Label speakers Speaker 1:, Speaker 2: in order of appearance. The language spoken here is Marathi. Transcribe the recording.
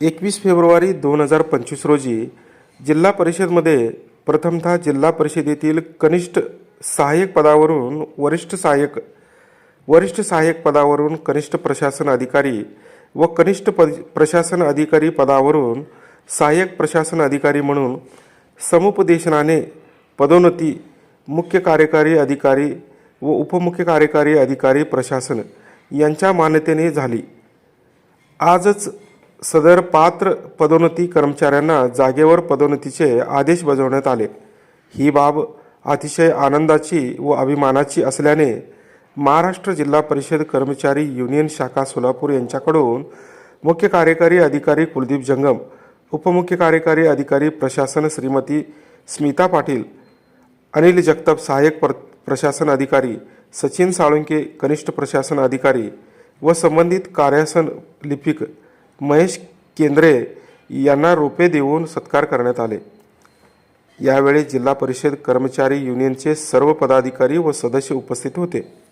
Speaker 1: एकवीस फेब्रुवारी दोन हजार पंचवीस रोजी जिल्हा परिषदमध्ये प्रथमतः जिल्हा परिषदेतील कनिष्ठ सहाय्यक पदावरून वरिष्ठ सहाय्यक वरिष्ठ सहाय्यक पदावरून कनिष्ठ प्रशासन अधिकारी व कनिष्ठ प प्रशासन अधिकारी पदावरून सहाय्यक प्रशासन अधिकारी म्हणून समुपदेशनाने पदोन्नती मुख्य कार्यकारी अधिकारी व उपमुख्य कार्यकारी अधिकारी प्रशासन यांच्या मान्यतेने झाली. आजच सदर पात्र पदोन्नती कर्मचाऱ्यांना जागेवर पदोन्नतीचे आदेश बजावण्यात आले. ही बाब अतिशय आनंदाची व अभिमानाची असल्याने महाराष्ट्र जिल्हा परिषद कर्मचारी युनियन शाखा सोलापूर यांच्याकडून मुख्य कार्यकारी अधिकारी कुलदीप जंगम उपमुख्य कार्यकारी अधिकारी प्रशासन श्रीमती स्मिता पाटील अनिल जगताप सहाय्यक प्र प्रशासन अधिकारी सचिन साळुंके कनिष्ठ प्रशासन अधिकारी व संबंधित कार्यासन लिपिक महेश केंद्रे यांना रोपे देऊन सत्कार करण्यात आले. यावेळी जिल्हा परिषद कर्मचारी युनियनचे सर्व पदाधिकारी व सदस्य उपस्थित होते.